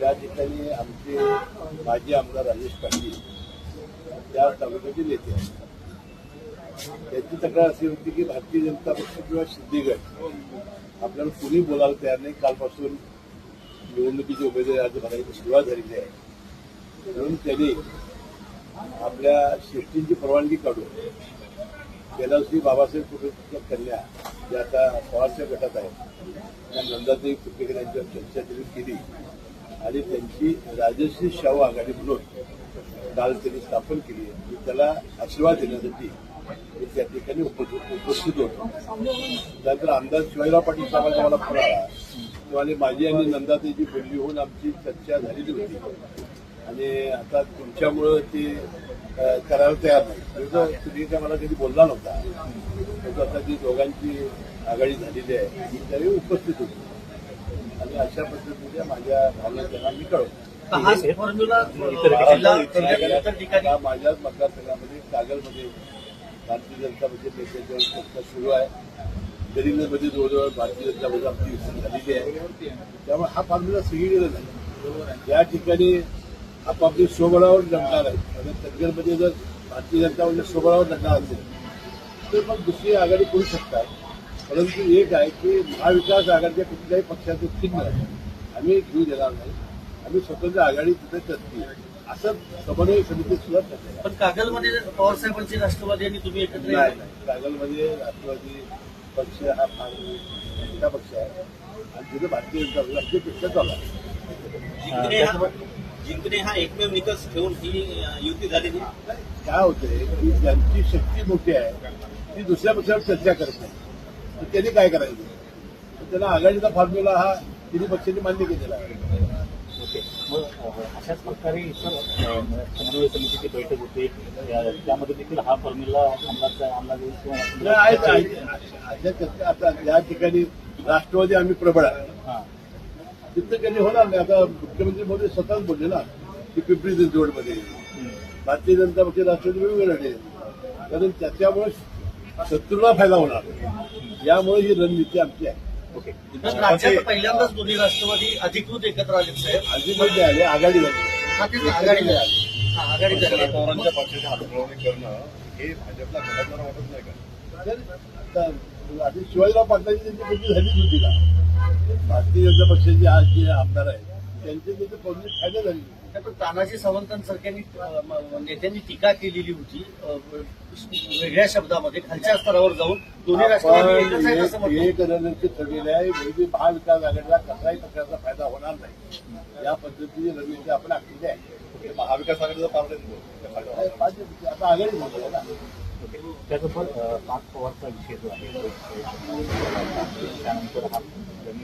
त्या ठिकाणी आमचे माजी आमदार राजेश पाटील त्या तालुक्याचे नेते त्यांची तक्रार अशी होती की भारतीय जनता पक्ष किंवा सिद्धीगड आपल्याला कुणी बोलायला तयार नाही. कालपासून निवडणुकीची उमेदवारी अर्ज भरायची सुरुवात झालेली आहे. म्हणून त्यांनी आपल्या शिष्टींची परवानगी काढून गेल्या बाबासाहेब कुटुंबच्या कन्या ज्या आता पवारच्या गटात आहेत त्या नंदादेवी कुटुंबे यांच्यावर चर्चा केली. आणि त्यांची राजश्री शाहू आघाडी म्हणून काल त्यांनी स्थापन केली आणि त्याला आशीर्वाद देण्यासाठी मी त्या ठिकाणी उपस्थित उपस्थित होतो. त्यानंतर आमदार शिवाजीराव पाटील साहेबांचा मला फोन आला तेव्हा माझी आणि नंदाताईची बोलली होऊन आमची चर्चा झालेली होती. आणि आता तुमच्यामुळं ते करायला तयार नाही. तुम्ही काय मला कधी बोलला नव्हता. तसं आता ती दोघांची आघाडी झालेली आहे त्यावेळी उपस्थित होती. आणि अशा पद्धतीच्या माझ्या भावना त्यांना मी कळवतो. हा माझ्याच मतदारसंघामध्ये कागलमध्ये भारतीय जनता पक्ष नेत्याच्या चर्चा सुरू आहे. गडिंगमध्ये जवळजवळ भारतीय जनता पक्ष आमची विकसित झालेली आहे. त्यामुळे हा फॉर्म्युला सगळीकडे नाही या ठिकाणी आपापली स्वबळावर लढणार आहे. आणि तटगरमध्ये जर भारतीय जनता पक्ष स्वबळावर लढणार असेल तर मग दुसरी आघाडी करू शकतात? परंतु एक आहे की महाविकास आघाडीच्या कुठल्याही पक्षाचं चिन्ह आम्ही घेऊ देणार नाही. आम्ही स्वतंत्र आघाडी तिथे करतील असं समन्वय समिती सुद्धा आहे. पण कागलमध्ये पवार साहेबांची राष्ट्रवादी आणि तुम्ही एकत्र नाही नाही. कागलमध्ये राष्ट्रवादी पक्ष हा फार मोठा पक्ष आहे. आणि तिथे भारतीय जनता पक्षपेक्षा चालू आहे. जिंकणे हा हा एकमेव निकष ठेवून ही युती झालेली काय होतंय? की ज्यांची शक्ती मोठी आहे ती दुसऱ्या पक्षावर चर्चा करत नाही. तर त्यांनी काय करायचं? त्यांना आघाडीचा फॉर्म्युला हा तिन्ही पक्षांनी मान्य केलेला आहे. अशाच प्रकारे इतर अ, समन्वय समितीची बैठक होते. या- त्यामध्ये देखील हा फॉर्म्युला आता या ठिकाणी राष्ट्रवादी आम्ही प्रबळ आहे. हां. तिथं कधी होणार नाही. आता मुख्यमंत्री मोदी स्वतःच बोलले ना की पिंपरी चिंचवडमध्ये. भारतीय जनता पक्ष राष्ट्रवादी वेगवेगळे कारण त्याच्यामुळे शत्रूला फायदा होणार. यामुळे ही रणनीती आमची आहे. ओके. राज्यात पहिल्यांदाच दोन्ही राष्ट्रवादी अधिकृत एकत्र आले साहेब. अजिबात आले आघाडी झाली हा, आघाडी झाली हा, आघाडी झाली पवारांच्या पक्षाची हातमिळवणी करणं हे भाजपला घडवणार वाटत नाही का? तर आता आधी शिवाजीराव पाटलांची त्यांची झालीच होती ना भारतीय जनता पक्षाचे आज जे आमदार आहेत त्यांचे त्याचे पब्लिक फायदा झाली. पण तानाजी सावंतांसारख्यांनी नेत्यांनी टीका केलेली होती वेगळ्या शब्दामध्ये खालच्या स्तरावर जाऊन दोन्ही राष्ट्रवादी रणनीती ठरलेली आहे. म्हणजे महाविकास आघाडीला कसलाही पक्षाचा फायदा होणार नाही. या पद्धतीची रणनीती आपण आखलेली आहे. महाविकास आघाडीचा पार्ट आता आघाडी झाली आहे ना ओके त्याचबरोबर अ, पाच पवारचा विषय जो आहे त्यानंतर हा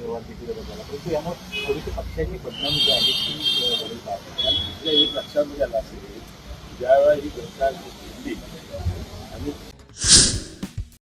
व्यवहार देखील झाला परंतु यानं थोडीशी पक्षांची बदनामी जी आहे ती घडत आहे एक लक्षामध्ये झाला असेल ज्यावेळा ही घटना आणि